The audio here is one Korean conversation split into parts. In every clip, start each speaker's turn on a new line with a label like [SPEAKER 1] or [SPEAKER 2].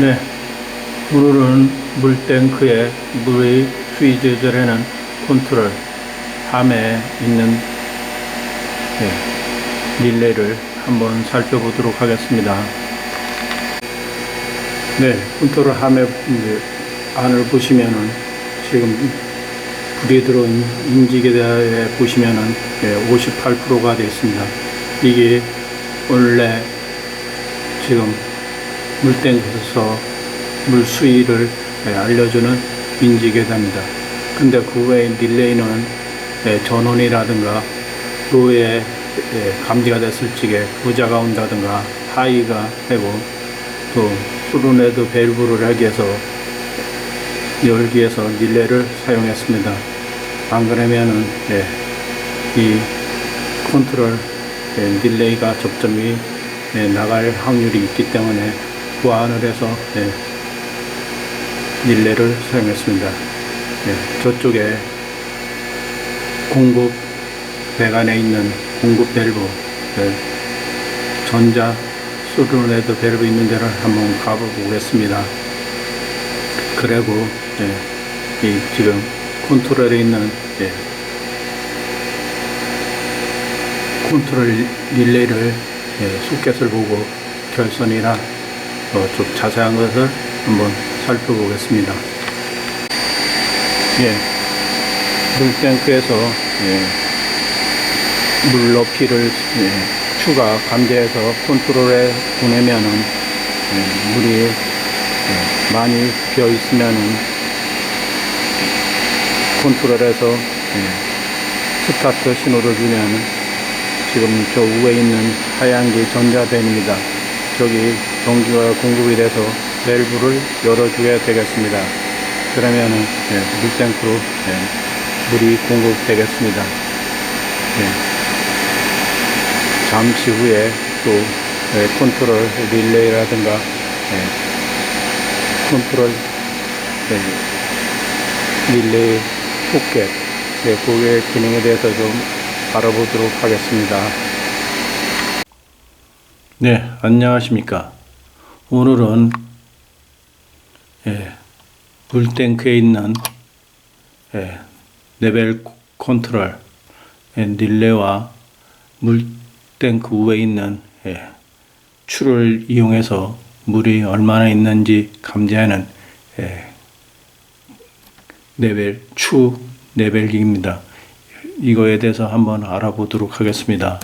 [SPEAKER 1] 네, 오늘은 물탱크에 물의 수위 조절하는 컨트롤 함에 있는 네, 릴레이를 한번 살펴보도록 하겠습니다. 네, 컨트롤 이제 안을 보시면은 지금 불이 들어온 인직에 대해 보시면은 58%가 되어 있습니다. 이게 원래 지금 물탱크에서 물 수위를 예, 알려주는 인지계답니다. 근데 그 외에 릴레이는 예, 전원이라든가 로에 예, 감지가 됐을 적에 부자가 온다든가 하이가 되고 또 수로네드 밸브를 하기 위해서 열기 위해서 릴레이를 사용했습니다. 안 그러면은 예, 이 컨트롤 예, 릴레이가 접점이 예, 나갈 확률이 있기 때문에 보완을 해서 예, 릴레이를 사용했습니다. 예, 저쪽에 공급 배관에 있는 공급 밸브 예, 전자 소르네드 밸브 있는 데를 한번 가보겠습니다. 그리고 예, 이 지금 컨트롤에 있는 예, 컨트롤 릴레이를 예, 소켓을 보고 결선이나 어, 좀 자세한 것을 한번 살펴보겠습니다. 예, 물탱크에서 예, 물 높이를 예, 추가 감지해서 컨트롤에 보내면은 예, 물이 예, 많이 비어 있으면은 컨트롤에서 예, 스타트 신호를 주면 지금 저 위에 있는 하얀 게 전자밴입니다. 저기 전기가 공급이 돼서 밸브를 열어주게 되겠습니다. 그러면은 예, 물탱크로 예, 물이 공급되겠습니다. 예. 잠시 후에 또 예, 컨트롤 릴레이라든가 예, 컨트롤 예, 릴레이 포켓 예, 그의 기능에 대해서 좀 알아보도록 하겠습니다. 네, 안녕하십니까. 오늘은 예, 물탱크에 있는 예, 레벨 컨트롤 예, 릴레와 물탱크 위에 있는 예, 추를 이용해서 물이 얼마나 있는지 감지하는 예, 레벨 추 레벨기입니다. 이거에 대해서 한번 알아보도록 하겠습니다.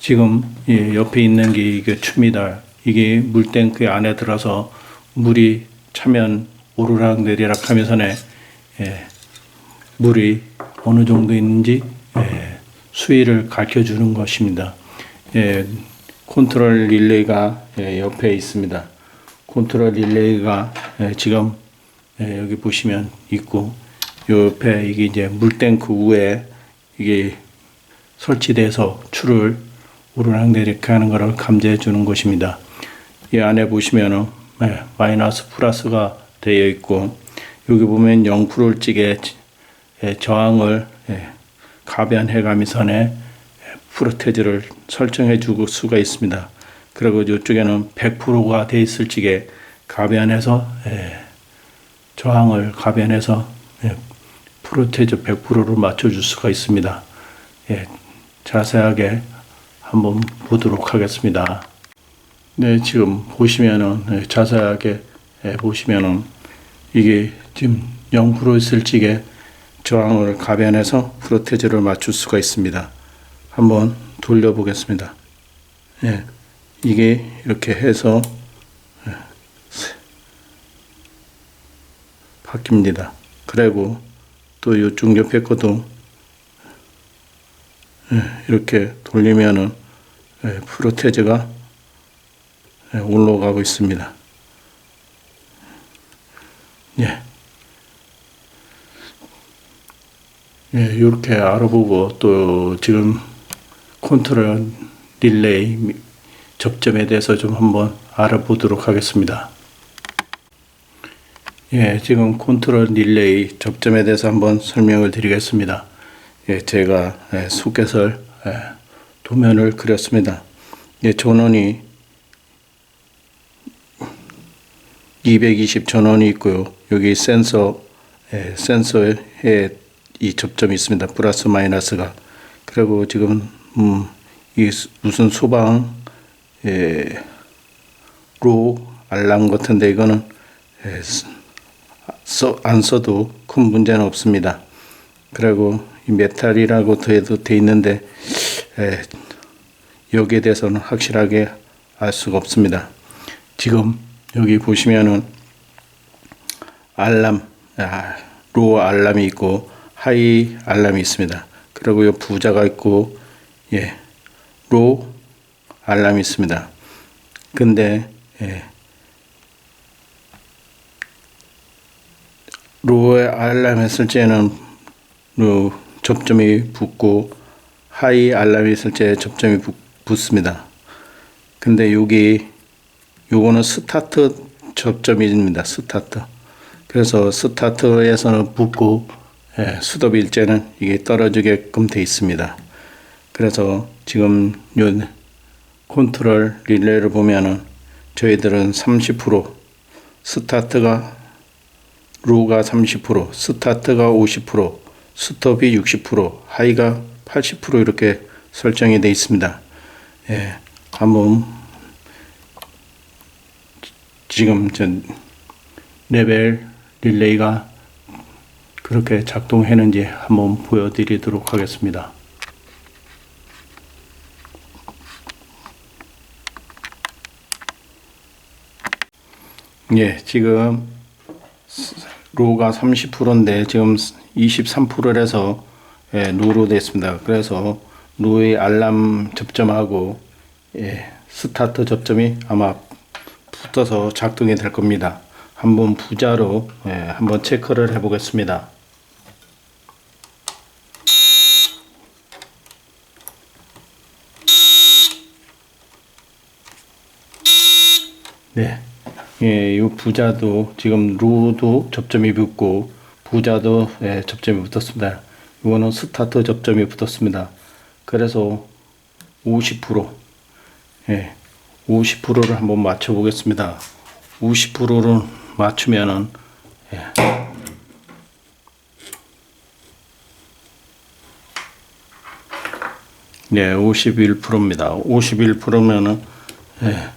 [SPEAKER 1] 지금 예, 옆에 있는 게 이게 춥니다. 이게 물탱크 안에 들어서 물이 차면 오르락 내리락 하면서네 예, 물이 어느 정도 있는지 예, 수위를 가르쳐 주는 것입니다. 예, 컨트롤 릴레이가 예, 옆에 있습니다. 컨트롤 릴레이가 예, 지금 예, 여기 보시면 있고 옆에 이게 이제 물탱크 위에 이게 설치돼서 추를 오르락 내리락 하는 것을 감지해 주는 것입니다. 이 안에 보시면은 네, 마이너스 플러스가 되어 있고 여기 보면 0%를 찍에 예, 저항을 예, 가변해 가면서네 프로테즈를 설정해 줄 수가 있습니다. 그리고 이쪽에는 100%가 돼 있을 적에 가변해서 예, 저항을 가변해서 프로테즈 100%로 맞춰줄 수가 있습니다. 예, 자세하게 한번 보도록 하겠습니다. 네, 지금 보시면은 네, 자세하게 예, 보시면은 이게 지금 0% 있을 적에 저항을 가변해서 프로테즈를 맞출 수가 있습니다. 한번 돌려보겠습니다. 예, 이게 이렇게 해서 예, 바뀝니다. 그리고 또 이쪽 옆에 것도 예, 이렇게 돌리면은 예, 프로테즈가 예, 올라가고 있습니다. 예. 예, 이렇게 알아보고 또 지금 컨트롤 릴레이 접점에 대해서 좀 한번 알아보도록 하겠습니다. 예, 지금 컨트롤 릴레이 접점에 대해서 한번 설명을 드리겠습니다. 예, 제가 예, 소켓을 예, 도면을 그렸습니다. 예, 전원이 220 전원이 있고요. 여기 센서, 예, 센서에 이 접점이 있습니다. 플러스 마이너스가. 그리고 지금, 음, 이 수- 무슨 소방, 예, 로 알람 같은데 이거는 예, 써, 써- 안 써도 큰 문제는 없습니다. 그리고 이 메탈이라고 돼도 돼 있는데 에, 여기에 대해서는 확실하게 알 수가 없습니다. 지금 여기 보시면은 알람, 아, 로 알람이 있고 하이 알람이 있습니다. 그리고 요 부자가 있고 예, 로 알람이 있습니다. 근데 예, 로에 알람 했을 때는 로 접점이 붙고 하이 알람이 있을 때 접점이 붙, 붙습니다. 근데 여기 요거는 스타트 접점입니다. 스타트. 그래서 스타트에서는 붙고 예, 스톱 일제는 이게 떨어지게끔 돼 있습니다. 그래서 지금 요 컨트롤 릴레이를 보면은 저희들은 30% 스타트가 로가 30%, 스타트가 50%, 스톱이 60%, 하이가 80% 이렇게 설정이 되어 있습니다. 예, 한번 지금 전 레벨 릴레이가 그렇게 작동했는지 한번 보여드리도록 하겠습니다. 예, 지금 로가 30%인데 지금 23%라서 예, 로로 됐습니다. 그래서 로의 알람 접점하고 예, 스타트 접점이 아마 붙어서 작동이 될 겁니다. 한번 부자로 예, 한번 체크를 해 보겠습니다. 네. 예, 이 부자도 지금 로도 접점이 붙고 부자도 예, 접점이 붙었습니다. 이거는 스타트 접점이 붙었습니다. 그래서 50% 예, 50%를 한번 맞춰 보겠습니다. 50%를 맞추면은 예. 네, 51%입니다. 51%면은 예.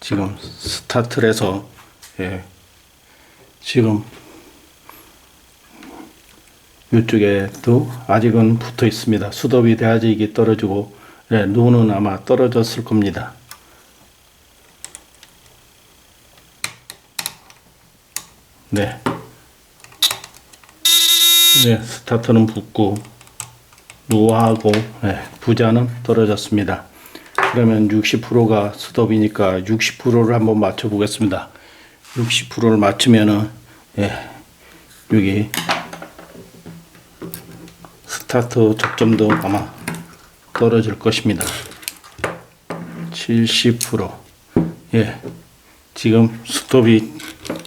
[SPEAKER 1] 지금 스타트를 해서 예, 지금 이쪽에도 아직은 붙어 있습니다. 수덥이 돼야지 이게 떨어지고 예, 노는 아마 떨어졌을 겁니다. 네. 네, 스타트는 붙고 노하고 네, 부자는 떨어졌습니다. 그러면 60%가 스톱이니까 60%를 한번 맞춰 보겠습니다. 60%를 맞추면은 예, 여기 스타트 접점도 아마 떨어질 것입니다. 70% 예, 지금 스톱이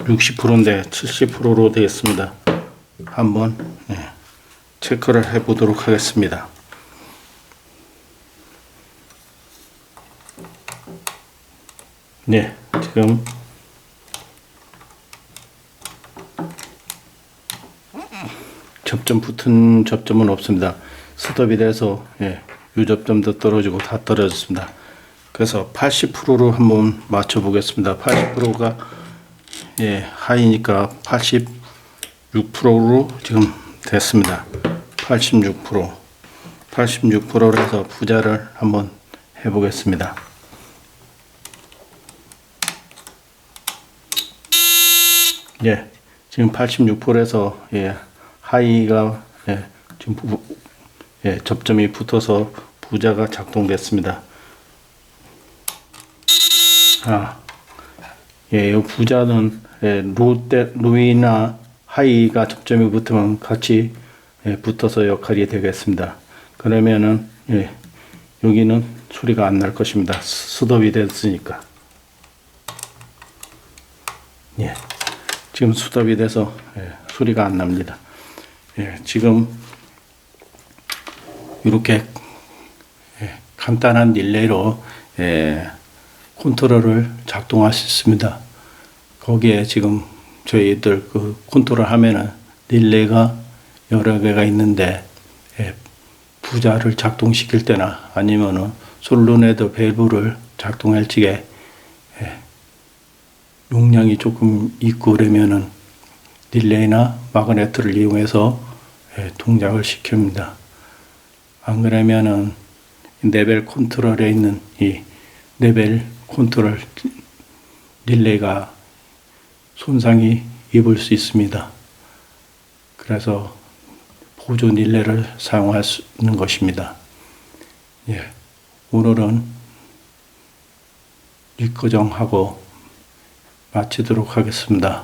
[SPEAKER 1] 60%인데 70%로 되겠습니다. 한번 예, 체크를 해 보도록 하겠습니다. 네, 지금 접점 붙은 접점은 없습니다. 스톱이 돼서 예, 이 접점도 떨어지고 다 떨어졌습니다. 그래서 80%로 한번 맞춰 보겠습니다. 80%가 예, 하이니까 86%로 지금 됐습니다. 86% 86%로 해서 부자를 한번 해 보겠습니다. 예, 지금 86%에서 예, 하이가 예, 지금 부, 예, 접점이 붙어서 부자가 작동됐습니다. 아, 예, 이 부자는 예, 로때 로이나 하이가 접점이 붙으면 같이 예, 붙어서 역할이 되겠습니다. 그러면은 예, 여기는 소리가 안 날 것입니다. 스- 스톱이 됐으니까. 예. 지금 수답이 돼서 예, 소리가 안 납니다. 예, 지금 이렇게 예, 간단한 릴레이로 예, 컨트롤을 있습니다. 거기에 지금 저희들 그 컨트롤 하면은 릴레이가 여러 개가 있는데 예, 부자를 작동시킬 때나 아니면은 솔로네드 밸브를 작동할 적에 예, 용량이 조금 있고 그러면은 릴레이나 마그네트를 이용해서 예, 동작을 시킵니다. 안 그러면은 레벨 컨트롤에 있는 이 레벨 컨트롤 릴레이가 손상이 입을 수 있습니다. 그래서 보조 릴레이를 사용할 수 있는 것입니다. 예, 오늘은 리커정하고 마치도록 하겠습니다.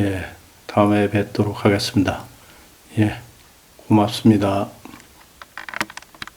[SPEAKER 1] 예, 다음에 뵙도록 하겠습니다. 예, 고맙습니다.